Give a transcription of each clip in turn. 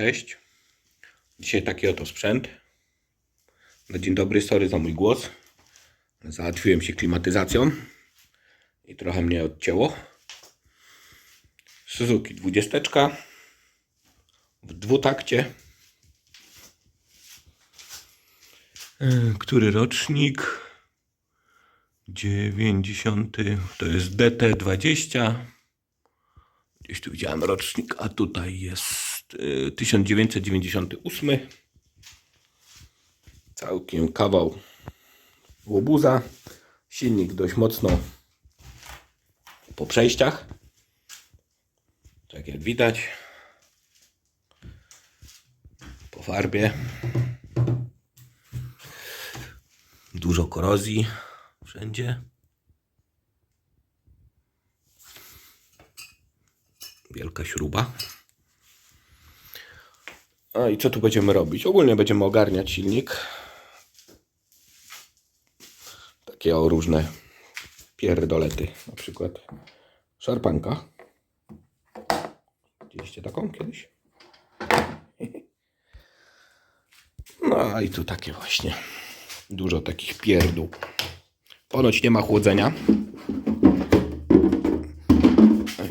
Cześć. Dzisiaj taki oto sprzęt. Dzień dobry, sorry za mój głos. Załatwiłem się klimatyzacją i trochę mnie odcięło. Suzuki 20 w dwutakcie. E, Który rocznik? 90. To jest DT20. Gdzieś tu widziałem rocznik, a tutaj jest 1998. Całkiem kawał łobuza. Silnik dość mocno po przejściach. Tak jak widać. Po farbie. Dużo korozji wszędzie. Wielka śruba. A i co tu będziemy robić? Ogólnie będziemy ogarniać silnik. Takie o różne pierdolety. Na przykład szarpanka. Widzieliście taką kiedyś? No i tu takie właśnie. Dużo takich pierdół. Ponoć nie ma chłodzenia.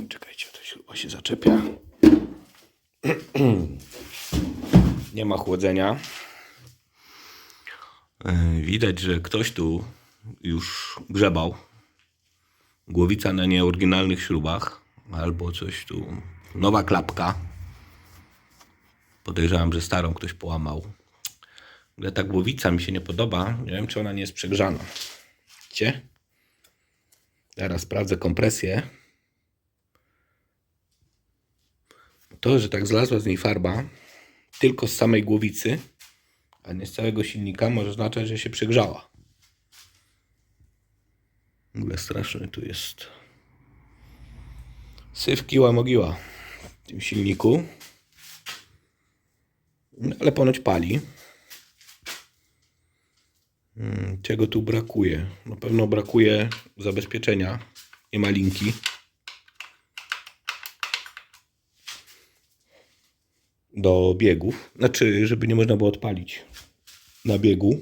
Czekajcie, to śruba się zaczepia. Nie ma chłodzenia. E, Widać, że ktoś tu już grzebał. Głowica na nieoryginalnych śrubach. Albo coś tu. Nowa klapka. Podejrzewam, że starą ktoś połamał. Ale ta głowica mi się nie podoba. Nie wiem, czy ona nie jest przegrzana. Widzicie? Teraz sprawdzę kompresję. To, że tak zlazła z niej farba, tylko z samej głowicy, a nie z całego silnika, może oznaczać, że się przegrzała. W ogóle straszny tu jest syf kiła mogiła w tym silniku. No, ale ponoć pali. Czego tu brakuje? Na pewno brakuje zabezpieczenia. Nie ma linki. Do biegów. Znaczy, żeby nie można było odpalić na biegu.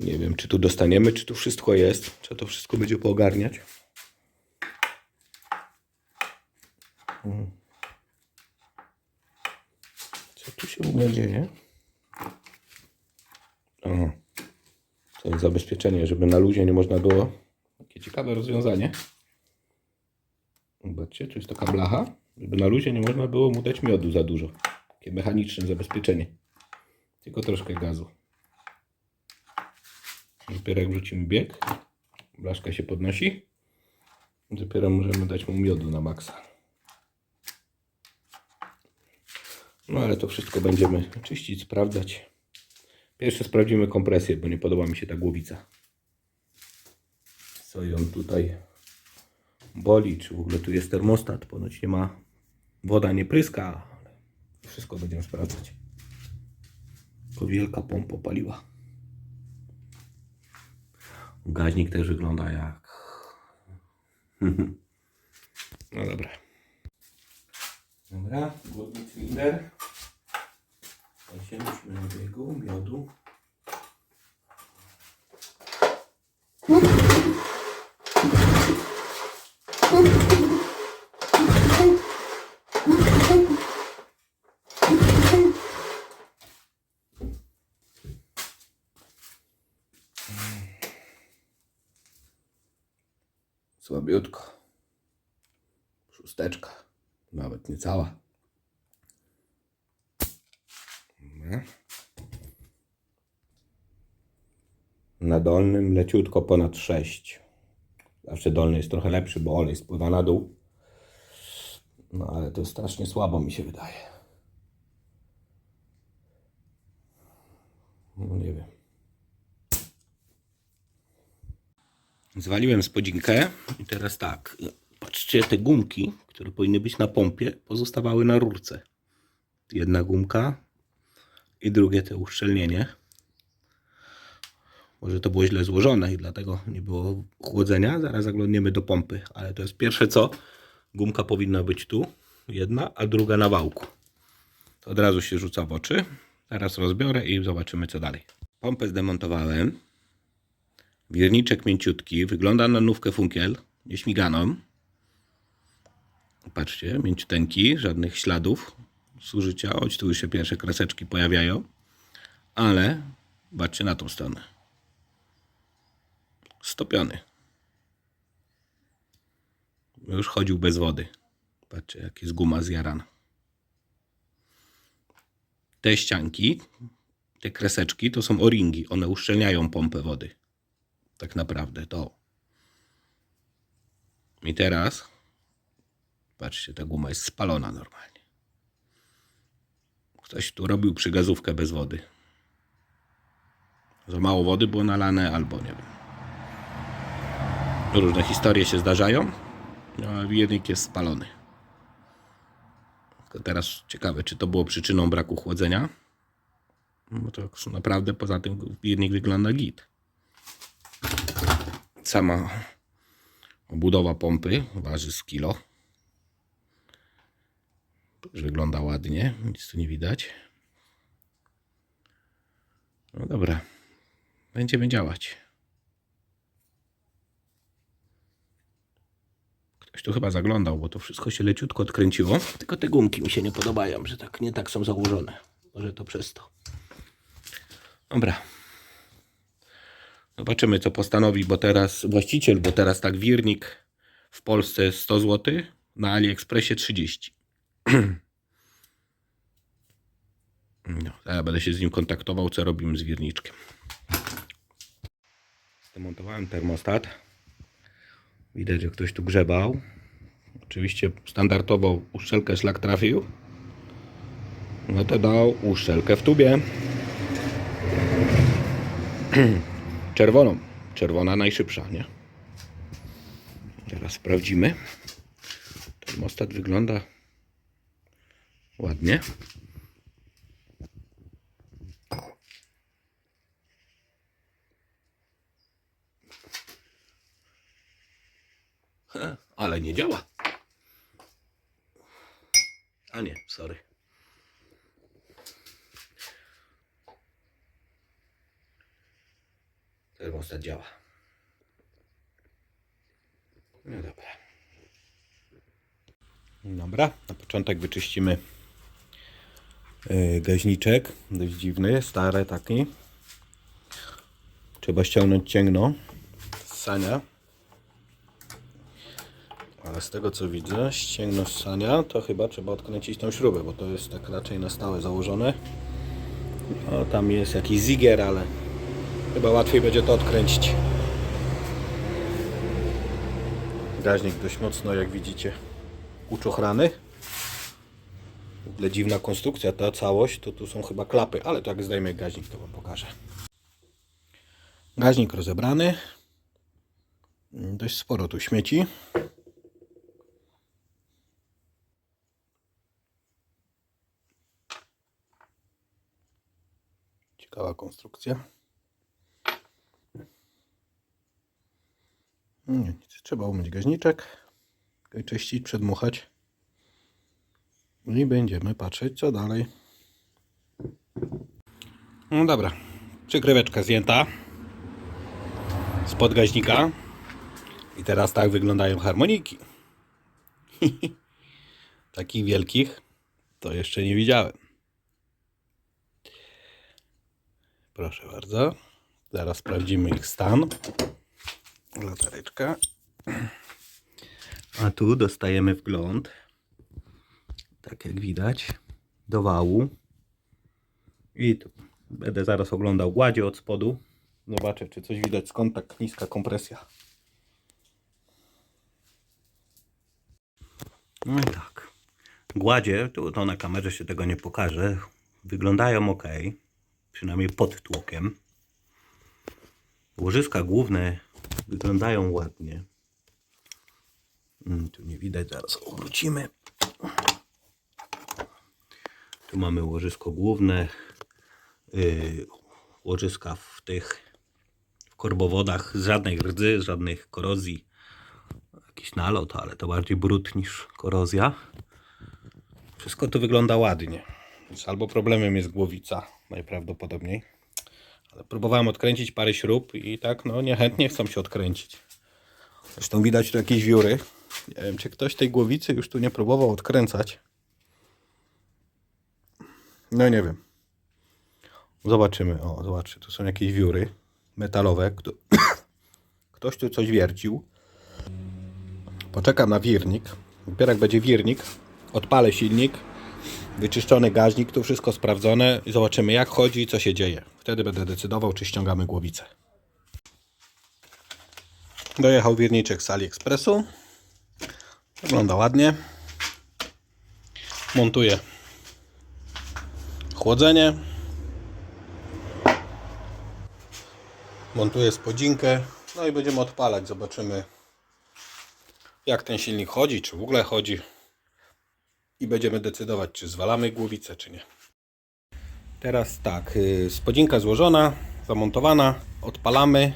Nie wiem, czy tu dostaniemy, czy tu wszystko jest. Trzeba to wszystko będzie poogarniać. Mm. Co tu się w ogóle dzieje? Aha. To jest zabezpieczenie, żeby na luzie nie można było. Takie ciekawe rozwiązanie. Zobaczcie, tu jest taka blacha, żeby na luzie nie można było mu dać miodu za dużo. Takie mechaniczne zabezpieczenie. Tylko troszkę gazu. Dopiero jak wrzucimy bieg, blaszka się podnosi. Dopiero możemy dać mu miodu na maksa. No ale to wszystko będziemy czyścić, sprawdzać. Pierwsze sprawdzimy kompresję, bo nie podoba mi się ta głowica. Co ją tutaj boli, czy w ogóle tu jest termostat. Ponoć nie ma, woda nie pryska, wszystko będziemy sprawdzać. Tylko wielka pompa paliła. Gaźnik też wygląda jak... No dobra. Dobra, głodny cylinder. Weźmiemy na biegu miodu. Słabiutko. Szósteczka. Nawet nie cała. Dobra. Na dolnym leciutko ponad 6. Zawsze dolny jest trochę lepszy, bo olej spływa na dół. No ale to strasznie słabo mi się wydaje. No nie wiem. Zwaliłem spodzinkę i teraz tak. Patrzcie, te gumki, które powinny być na pompie, pozostawały na rurce. Jedna gumka, i drugie to uszczelnienie. Może to było źle złożone i dlatego nie było chłodzenia. Zaraz zaglądniemy do pompy, ale to jest pierwsze co. Gumka powinna być tu, jedna, a druga na wałku. To od razu się rzuca w oczy. Zaraz rozbiorę i zobaczymy co dalej. Pompę zdemontowałem. Wierniczek mięciutki. Wygląda na nówkę funkiel. Nieśmiganą. Patrzcie, mięciuteńki. Żadnych śladów zużycia. Choć tu już się pierwsze kreseczki pojawiają. Ale patrzcie na tą stronę. Stopiony. Już chodził bez wody. Patrzcie, jak jest guma zjarana. Te ścianki, te kreseczki, to są o-ringi. One uszczelniają pompę wody. Tak naprawdę to. I teraz, patrzcie, ta guma jest spalona normalnie. Ktoś tu robił przygazówkę bez wody. Za mało wody było nalane, albo nie wiem. Różne historie się zdarzają, a wiernik jest spalony. Tylko teraz ciekawe, czy to było przyczyną braku chłodzenia. No Bo to naprawdę poza tym wiernik wygląda git. Sama obudowa pompy waży z kilo. Wygląda ładnie, nic tu nie widać. No dobra, będziemy działać. Ktoś tu chyba zaglądał, bo to wszystko się leciutko odkręciło. Tylko te gumki mi się nie podobają, że tak nie tak są założone. Może to przez to. Dobra. Zobaczymy, co postanowi, bo teraz właściciel, bo teraz tak wirnik w Polsce jest 100 zł, na AliExpressie 30. No, ja będę się z nim kontaktował, co robimy z wirniczkiem. Zdemontowałem termostat. Widać, że ktoś tu grzebał. Oczywiście standardowo uszczelkę szlak trafił. No to dał uszczelkę w tubie. Czerwoną. Czerwona najszybsza, nie? Teraz sprawdzimy. Termostat wygląda ładnie. Ale nie działa. A nie, sorry. Termostat działa. No dobra. Dobra, na początek wyczyścimy yy, gaźniczek. Dość dziwny, stary taki. Trzeba ściągnąć cięgno z sania. Ale z tego co widzę, ścięgno z sania, to chyba trzeba odkręcić tą śrubę, bo to jest tak raczej na stałe założone. No, tam jest jakiś zigier, ale chyba łatwiej będzie to odkręcić. Gaźnik dość mocno, jak widzicie, uczochrany. W ogóle dziwna konstrukcja, ta całość, to tu są chyba klapy, ale to jak zdejmę gaźnik, to Wam pokażę. Gaźnik rozebrany. Dość sporo tu śmieci. Ciekawa konstrukcja. Nie, nic. Trzeba umyć gaźniczek, czyścić, przedmuchać. I będziemy patrzeć, co dalej. No dobra. Przykryweczka zdjęta spod gaźnika. I teraz tak wyglądają harmoniki. Takich wielkich to jeszcze nie widziałem. Proszę bardzo. Zaraz sprawdzimy ich stan. Latareczka. A tu dostajemy wgląd. Tak jak widać. Do wału. I tu będę zaraz oglądał gładzie od spodu. Zobaczę, czy coś widać skąd tak niska kompresja. No i tak. Gładzie, tu to na kamerze się tego nie pokaże, wyglądają ok. Przynajmniej pod tłokiem. Łożyska główne wyglądają ładnie. Mm, Tu nie widać, zaraz obrócimy. Tu mamy łożysko główne. Yy, łożyska w tych w korbowodach, żadnej rdzy, żadnych korozji. Jakiś nalot, ale to bardziej brud niż korozja. Wszystko to wygląda ładnie. Albo problemem jest głowica, najprawdopodobniej. Próbowałem odkręcić parę śrub i tak, no niechętnie chcą się odkręcić. Zresztą widać tu jakieś wióry. Nie wiem, czy ktoś tej głowicy już tu nie próbował odkręcać. No nie wiem. Zobaczymy. O, zobaczcie, tu są jakieś wióry metalowe. Kto... Ktoś tu coś wiercił. Poczekam na wirnik. Dopiero jak będzie wirnik, odpalę silnik, wyczyszczony gaźnik, tu wszystko sprawdzone i zobaczymy jak chodzi i co się dzieje. Wtedy będę decydował, czy ściągamy głowicę. Dojechał wirniczek z AliExpressu. Wygląda ładnie. Montuję chłodzenie. Montuję spodzinkę. No i będziemy odpalać. Zobaczymy jak ten silnik chodzi, czy w ogóle chodzi. I będziemy decydować, czy zwalamy głowicę, czy nie. Teraz tak, y, spodzinka złożona, zamontowana, odpalamy.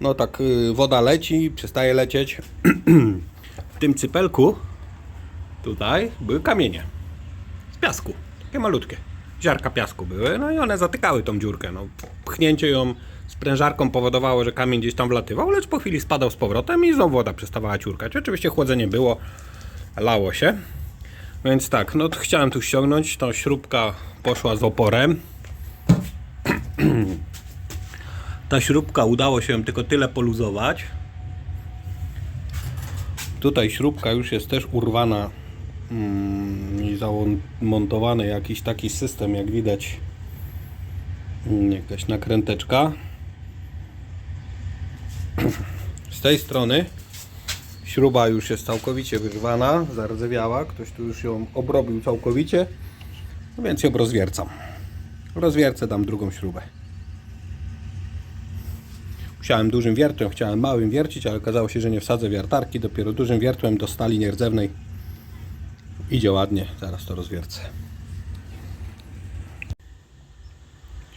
No tak, y, woda leci, przestaje lecieć. w tym cypelku tutaj były kamienie z piasku, takie malutkie. Ziarka piasku były, no i one zatykały tą dziurkę. No, pchnięcie ją sprężarką powodowało, że kamień gdzieś tam wlatywał, lecz po chwili spadał z powrotem i znowu woda przestawała ciurkać. Oczywiście chłodzenie było, lało się. Więc tak, no chciałem tu ściągnąć, to śrubka poszła z oporem. Ta śrubka udało się tylko tyle poluzować. Tutaj śrubka już jest też urwana mm, i zamontowany jakiś taki system, jak widać. Mm, Jakaś nakręteczka. Z tej strony śruba już jest całkowicie wyrwana, zardzewiała. Ktoś tu już ją obrobił całkowicie, no więc ją rozwiercam. Rozwiercę, dam drugą śrubę. Musiałem dużym wiertłem, chciałem małym wiercić, ale okazało się, że nie wsadzę wiertarki. Dopiero dużym wiertłem do stali nierdzewnej. Idzie ładnie, zaraz to rozwiercę.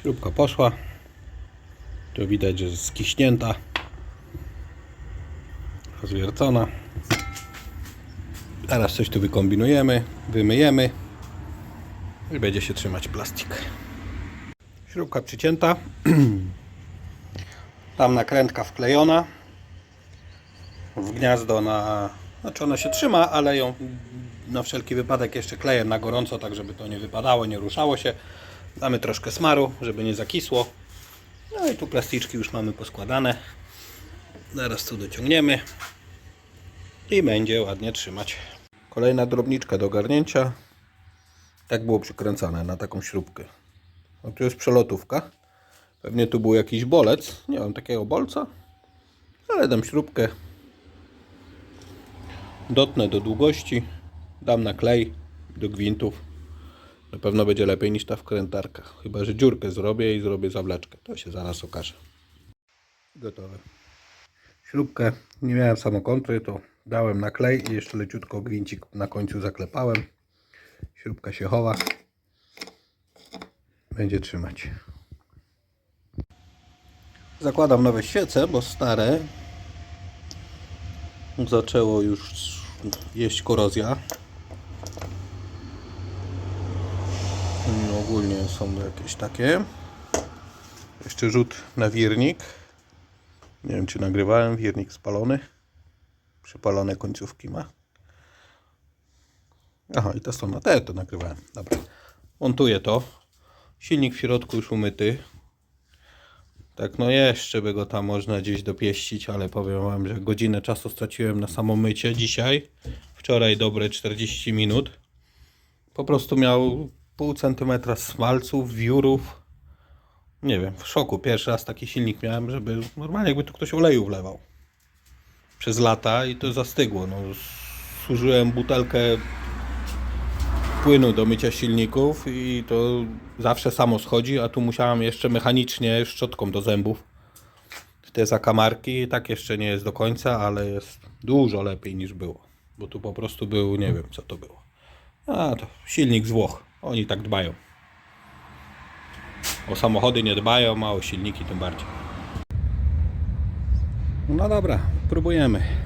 Śrubka poszła. Tu widać, że jest skiśnięta. Rozwiercona. Teraz coś tu wykombinujemy, wymyjemy i będzie się trzymać plastik. Śrubka przycięta. Tam nakrętka wklejona w gniazdo na... Znaczy ona się trzyma, ale ją na wszelki wypadek jeszcze kleję na gorąco, tak żeby to nie wypadało, nie ruszało się. Damy troszkę smaru, żeby nie zakisło. No i tu plasticzki już mamy poskładane. Zaraz tu dociągniemy i będzie ładnie trzymać. Kolejna drobniczka do ogarnięcia. Tak było przykręcane na taką śrubkę. No tu jest przelotówka. Pewnie tu był jakiś bolec. Nie mam takiego bolca. Ale dam śrubkę. Dotnę do długości. Dam na klej do gwintów. Na pewno będzie lepiej niż ta wkrętarka. Chyba, że dziurkę zrobię i zrobię zawleczkę. To się zaraz okaże. Gotowe. Śrubkę nie miałem samokontry, to dałem na klej i jeszcze leciutko gwincik na końcu zaklepałem. Śrubka się chowa. Będzie trzymać. Zakładam nowe świece, bo stare zaczęło już jeść korozja. No, ogólnie są jakieś takie. Jeszcze rzut na wirnik. Nie wiem czy nagrywałem, wirnik spalony. Przypalone końcówki ma. Aha, i ta strona, te to nagrywałem. Dobra. Montuję to. Silnik w środku już umyty. Tak, no jeszcze by go tam można gdzieś dopieścić, ale powiem Wam, że godzinę czasu straciłem na samo mycie dzisiaj. Wczoraj dobre 40 minut. Po prostu miał pół centymetra smalców, wiórów. Nie wiem, w szoku. Pierwszy raz taki silnik miałem, żeby normalnie jakby tu ktoś oleju wlewał. Przez lata i to zastygło. No, służyłem butelkę płynu do mycia silników i to zawsze samo schodzi, a tu musiałem jeszcze mechanicznie szczotką do zębów te zakamarki. Tak jeszcze nie jest do końca, ale jest dużo lepiej niż było. Bo tu po prostu był, nie wiem co to było. A to silnik z Włoch. Oni tak dbają. O samochody nie dbają, a o silniki tym bardziej. No dobra, próbujemy.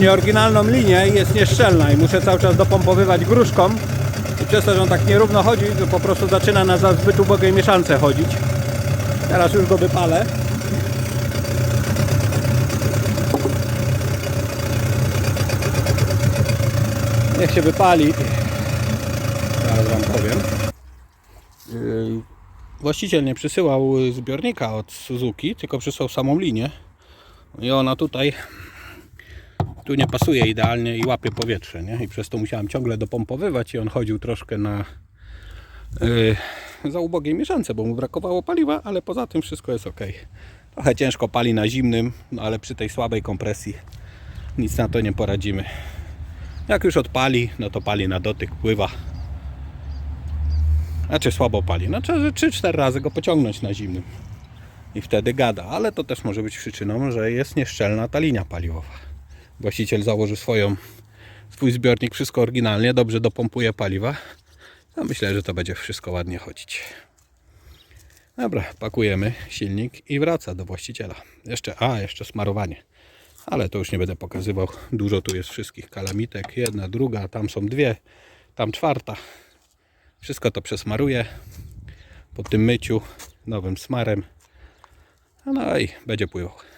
Nieoryginalną linię i jest nieszczelna i muszę cały czas dopompowywać gruszką. I przez to, że on tak nierówno chodzi, to po prostu zaczyna na zbyt ubogej mieszance chodzić. Teraz już go wypalę. Niech się wypali. Zaraz wam powiem. Yy, Właściciel nie przysyłał zbiornika od Suzuki, tylko przysłał samą linię. I ona tutaj tu nie pasuje idealnie i łapie powietrze, nie? I przez to musiałem ciągle dopompowywać i on chodził troszkę na yy, za ubogiej mieszance, bo mu brakowało paliwa, ale poza tym wszystko jest ok. Trochę ciężko pali na zimnym, no ale przy tej słabej kompresji nic na to nie poradzimy. Jak już odpali, no to pali na dotyk, pływa. Znaczy słabo pali. No trzeba 3-4 razy go pociągnąć na zimnym. I wtedy gada, ale to też może być przyczyną, że jest nieszczelna ta linia paliwowa właściciel założy swoją, swój zbiornik, wszystko oryginalnie, dobrze dopompuje paliwa, to myślę, że to będzie wszystko ładnie chodzić. Dobra, pakujemy silnik i wraca do właściciela. Jeszcze, a, jeszcze smarowanie. Ale to już nie będę pokazywał. Dużo tu jest wszystkich kalamitek. Jedna, druga, tam są dwie, tam czwarta. Wszystko to przesmaruję po tym myciu nowym smarem. No i będzie pływał.